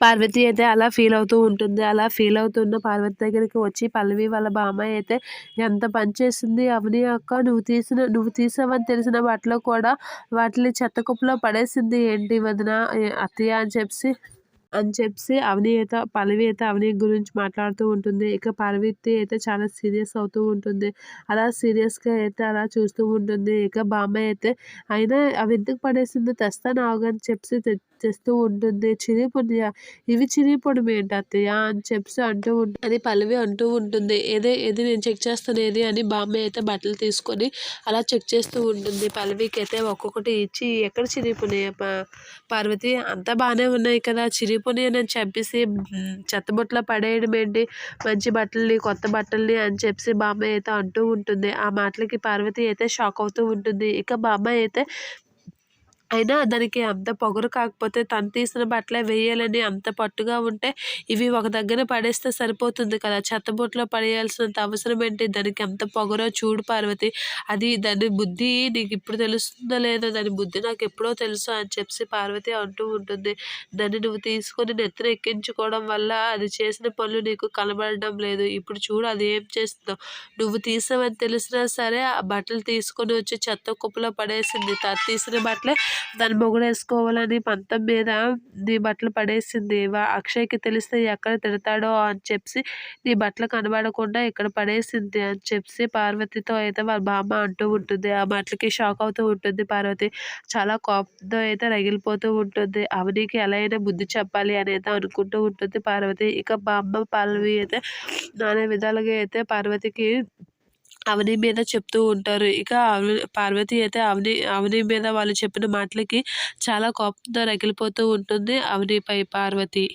పార్వతి అయితే అలా ఫీల్ అవుతూ ఉంటుంది. అలా ఫీల్ అవుతున్న పార్వతి దగ్గరికి వచ్చి పల్లవి వాళ్ళ బామ్మాయి అయితే ఎంత పని చేసింది అవని అక్క నువ్వు తీసిన నువ్వు తీసావని తెలిసిన వాటిలో కూడా వాటిని చెత్త కుప్పలో పడేసింది. ఏంటి వదిన అత్తయ్య అని చెప్పి అని చెప్పి అవని అయితే పల్లవి అయితే అవని గురించి మాట్లాడుతూ ఉంటుంది. ఇక పార్వతి అయితే చాలా సీరియస్ అవుతూ ఉంటుంది. అలా సీరియస్గా అయితే అలా చూస్తూ ఉంటుంది. ఇక బామ్మ అయితే అయినా అవి ఎందుకు పడేసిందో? తెస్తాను ఆగని చెప్పి చేస్తూ తెస్తూ ఉంటుంది. చిరిగిపోయి ఇవి చిరిపొడి ఏంటి అత్తయ్య? అని చెప్పి అంటూ ఉంటుంది అని పల్లవి అంటూ ఉంటుంది. ఏదే ఏది నేను చెక్ చేస్తాను ఏది? అని బామ్మ అయితే బట్టలు తీసుకొని అలా చెక్ చేస్తూ ఉంటుంది. పల్లవికి అయితే ఒక్కొక్కటి ఇచ్చి ఎక్కడ చిరిగిపోయినాయి పార్వతి అంతా బాగానే ఉన్నాయి కదా చిరిగిపోయినాయి అని చెప్పేసి చెత్తబొట్లో పడేయడం ఏంటి? మంచి బట్టల్ని కొత్త బట్టల్ని అని చెప్పి బామ్మ అయితే అంటూ ఉంటుంది. ఆ మాటలకి పార్వతి అయితే షాక్ అవుతూ ఉంటుంది. ఇక బామ్మ అయితే అయినా దానికి అంత పొగరు కాకపోతే తను తీసిన బట్టలే వేయాలని అంత పట్టుగా ఉంటే ఇవి ఒక దగ్గర పడేస్తే సరిపోతుంది కదా. చెత్తబుట్లో పడేయాల్సినంత అవసరం ఏంటి? దానికి ఎంత పొగరో చూడు పార్వతి. అది దాని బుద్ధి నీకు ఇప్పుడు తెలుస్తుందో లేదో దాని బుద్ధి నాకు ఎప్పుడో తెలుసు అని చెప్పి పార్వతి అంటూ ఉంటుంది. దాన్ని నువ్వు తీసుకొని నెత్తిన ఎక్కించుకోవడం వల్ల అది చేసిన పనులు నీకు కనబడడం లేదు. ఇప్పుడు చూడు అది ఏం చేస్తుందో. నువ్వు తీసావని తెలిసినా సరే ఆ బట్టలు తీసుకొని వచ్చి చెత్త కుప్పలో పడేసింది. తను తీసిన బట్టలే దాని మొగుడు వేసుకోవాలని పంతం మీద నీ బట్టలు పడేసింది వా అక్షయ్కి తెలిస్తే ఎక్కడ తిడతాడో అని చెప్పి నీ బట్టలు కనబడకుండా ఇక్కడ పడేసింది అని చెప్పి పార్వతితో అయితే వాళ్ళ బామ్మ అంటూ ఉంటుంది. ఆ మాటలకి షాక్ అవుతూ ఉంటుంది పార్వతి. చాలా కోపంతో అయితే రగిలిపోతూ ఉంటుంది. అవనికి ఎలా అయినా బుద్ధి చెప్పాలి అని అయితే అనుకుంటూ ఉంటుంది పార్వతి. ఇక బామ్మ పల్లవి అయితే నానా విధాలుగా అయితే పార్వతికి అవని మీద చెప్తూ ఉంటారు. ఇక పార్వతి అయితే అవని అవని మీద వాళ్ళు చెప్పిన మాటలకి చాలా కోపంతో రగిలిపోతూ ఉంటుంది అవనిపై పార్వతి.